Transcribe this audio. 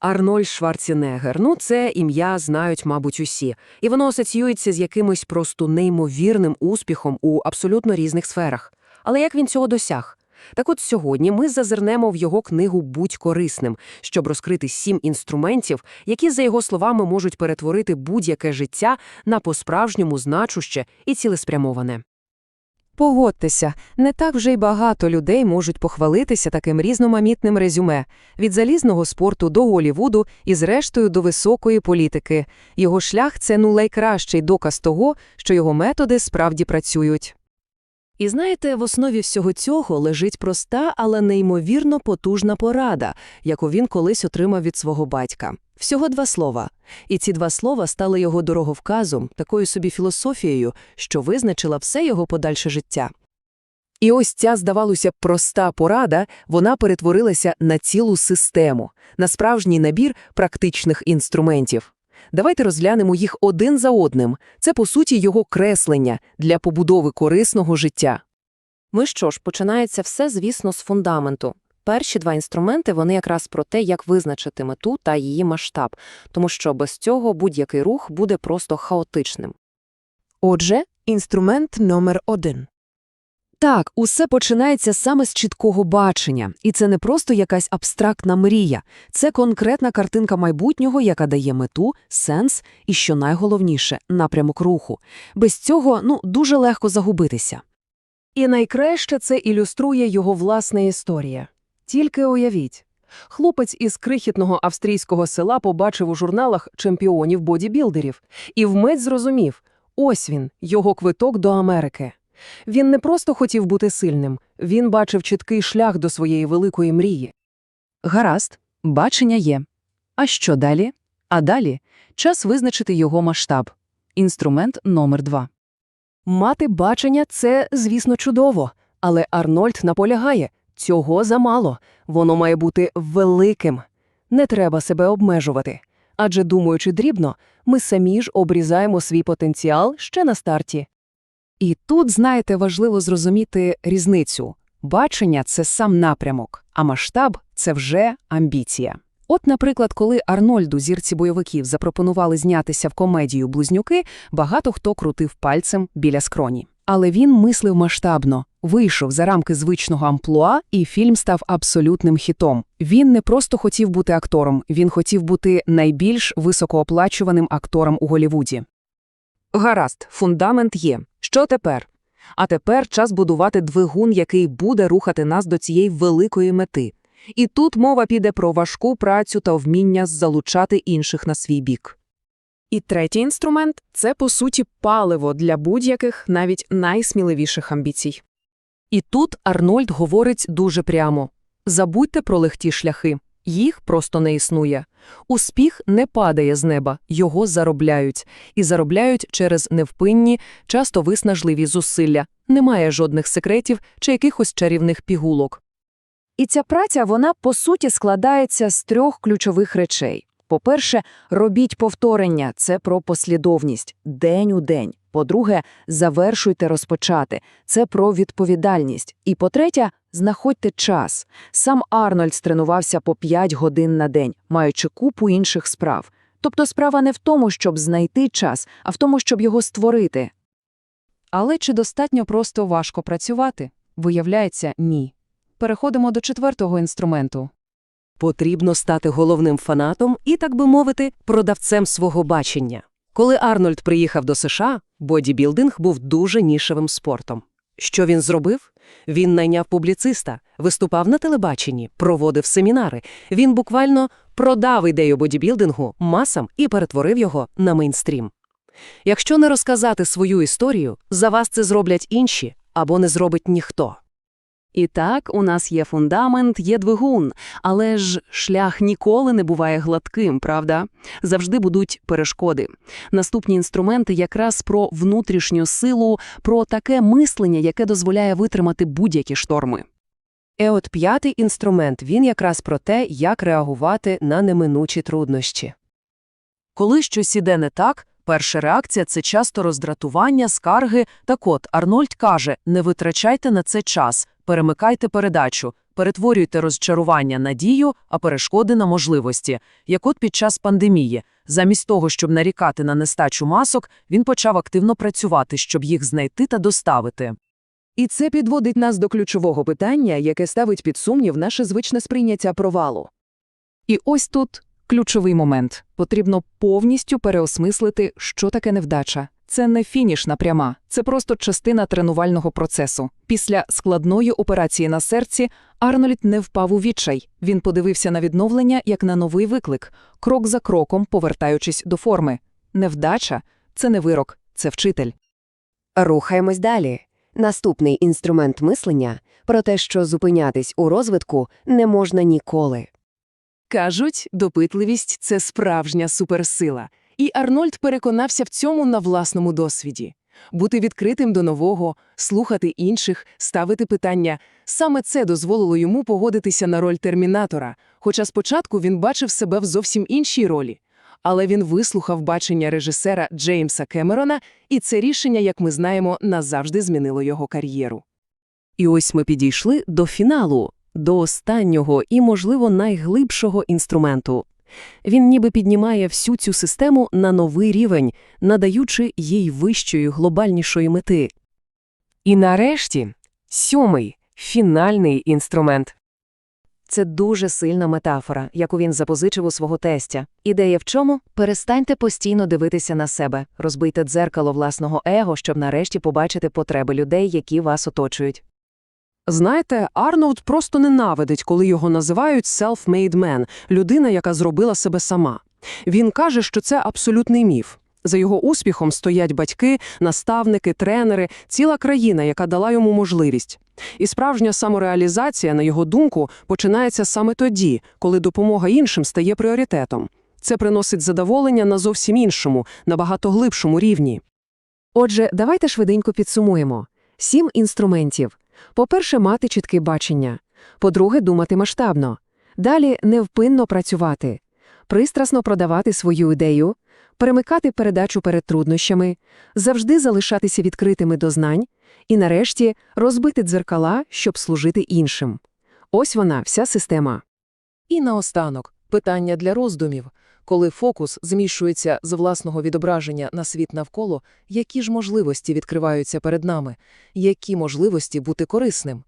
Арнольд Шварценеггер, ну це ім'я знають, мабуть, усі, і воно асоціюється з якимось просто неймовірним успіхом у абсолютно різних сферах. Але як він цього досяг? Так от сьогодні ми зазирнемо в його книгу «Будь корисним», щоб розкрити сім інструментів, які, за його словами, можуть перетворити будь-яке життя на по-справжньому значуще і цілеспрямоване. Погодьтеся, не так вже й багато людей можуть похвалитися таким різноманітним резюме – від залізного спорту до Голівуду і, зрештою, до високої політики. Його шлях – це ну найкращий доказ того, що його методи справді працюють. І знаєте, в основі всього цього лежить проста, але неймовірно потужна порада, яку він колись отримав від свого батька. Всього два слова. І ці два слова стали його дороговказом, такою собі філософією, що визначила все його подальше життя. І ось ця, здавалося проста порада, вона перетворилася на цілу систему, на справжній набір практичних інструментів. Давайте розглянемо їх один за одним. Це, по суті, його креслення для побудови корисного життя. Ну що ж, починається все, звісно, з фундаменту. Перші два інструменти вони якраз про те, як визначити мету та її масштаб, тому що без цього будь-який рух буде просто хаотичним. Отже, інструмент номер один. Так, усе починається саме з чіткого бачення, і це не просто якась абстрактна мрія, це конкретна картинка майбутнього, яка дає мету, сенс і, що найголовніше, напрямок руху. Без цього, ну, дуже легко загубитися. І найкраще це ілюструє його власна історія. Тільки уявіть. Хлопець із крихітного австрійського села побачив у журналах чемпіонів бодібілдерів і вмить зрозумів – ось він, його квиток до Америки. Він не просто хотів бути сильним, він бачив чіткий шлях до своєї великої мрії. Гаразд, бачення є. А що далі? А далі час визначити його масштаб. Інструмент номер два. Мати бачення – це, звісно, чудово, але Арнольд наполягає – цього замало, воно має бути великим. Не треба себе обмежувати. Адже, думаючи дрібно, ми самі ж обрізаємо свій потенціал ще на старті. І тут, знаєте, важливо зрозуміти різницю. Бачення – це сам напрямок, а масштаб – це вже амбіція. От, наприклад, коли Арнольду зірці бойовиків запропонували знятися в комедію «Близнюки», багато хто крутив пальцем біля скроні. Але він мислив масштабно, вийшов за рамки звичного амплуа, і фільм став абсолютним хітом. Він не просто хотів бути актором, він хотів бути найбільш високооплачуваним актором у Голлівуді. Гаразд, фундамент є. Що тепер? А тепер час будувати двигун, який буде рухати нас до цієї великої мети. І тут мова піде про важку працю та вміння залучати інших на свій бік. І третій інструмент – це, по суті, паливо для будь-яких, навіть найсміливіших амбіцій. І тут Арнольд говорить дуже прямо. Забудьте про легкі шляхи. Їх просто не існує. Успіх не падає з неба, його заробляють. І заробляють через невпинні, часто виснажливі зусилля. Немає жодних секретів чи якихось чарівних пігулок. І ця праця, вона, по суті, складається з трьох ключових речей. По-перше, робіть повторення – це про послідовність, день у день. По-друге, завершуйте розпочати – це про відповідальність. І по-третє, знаходьте час. Сам Арнольд тренувався по 5 годин на день, маючи купу інших справ. Тобто справа не в тому, щоб знайти час, а в тому, щоб його створити. Але чи достатньо просто важко працювати? Виявляється, ні. Переходимо до четвертого інструменту. Потрібно стати головним фанатом і, так би мовити, продавцем свого бачення. Коли Арнольд приїхав до США, бодібілдинг був дуже нішевим спортом. Що він зробив? Він найняв публіциста, виступав на телебаченні, проводив семінари. Він буквально продав ідею бодібілдингу масам і перетворив його на мейнстрім. Якщо не розказати свою історію, за вас це зроблять інші або не зробить ніхто. І так, у нас є фундамент, є двигун, але ж шлях ніколи не буває гладким, правда? Завжди будуть перешкоди. Наступні інструменти якраз про внутрішню силу, про таке мислення, яке дозволяє витримати будь-які шторми. І от п'ятий інструмент, він якраз про те, як реагувати на неминучі труднощі. Коли щось іде не так, перша реакція – це часто роздратування, скарги. Так от, Арнольд каже, не витрачайте на це час, перемикайте передачу, Перетворюйте розчарування на дію, а перешкоди на можливості. Як от під час пандемії. Замість того, щоб нарікати на нестачу масок, він почав активно працювати, щоб їх знайти та доставити. І це підводить нас до ключового питання, яке ставить під сумнів наше звичне сприйняття провалу. І ось тут ключовий момент. Потрібно повністю переосмислити, що таке невдача. Це не фінішна пряма, це просто частина тренувального процесу. Після складної операції на серці Арнольд не впав у відчай. Він подивився на відновлення як на новий виклик, крок за кроком повертаючись до форми. Невдача – це не вирок, це вчитель. Рухаємось далі. Наступний інструмент мислення про те, що зупинятись у розвитку не можна ніколи. Кажуть, допитливість – це справжня суперсила. І Арнольд переконався в цьому на власному досвіді. Бути відкритим до нового, слухати інших, ставити питання – саме це дозволило йому погодитися на роль термінатора, хоча спочатку він бачив себе в зовсім іншій ролі. Але він вислухав бачення режисера Джеймса Кемерона, і це рішення, як ми знаємо, назавжди змінило його кар'єру. І ось ми підійшли до фіналу, до останнього і, можливо, найглибшого інструменту. Він ніби піднімає всю цю систему на новий рівень, надаючи їй вищої глобальнішої мети. І нарешті, сьомий, фінальний інструмент. Це дуже сильна метафора, яку він запозичив у свого тестя. Ідея в чому? Перестаньте постійно дивитися на себе, розбийте дзеркало власного его, щоб нарешті побачити потреби людей, які вас оточують. Знаєте, Арнольд просто ненавидить, коли його називають self-made man – людина, яка зробила себе сама. Він каже, що це абсолютний міф. За його успіхом стоять батьки, наставники, тренери, ціла країна, яка дала йому можливість. І справжня самореалізація, на його думку, починається саме тоді, коли допомога іншим стає пріоритетом. Це приносить задоволення на зовсім іншому, набагато глибшому рівні. Отже, давайте швиденько підсумуємо. Сім інструментів. По-перше, мати чітке бачення. По-друге, думати масштабно. Далі невпинно працювати. Пристрасно продавати свою ідею. Перемикати передачу перед труднощами. Завжди залишатися відкритими до знань. І нарешті розбити дзеркала, щоб служити іншим. Ось вона, вся система. І наостанок питання для роздумів. Коли фокус змішується з власного відображення на світ навколо, які ж можливості відкриваються перед нами? Які можливості бути корисним?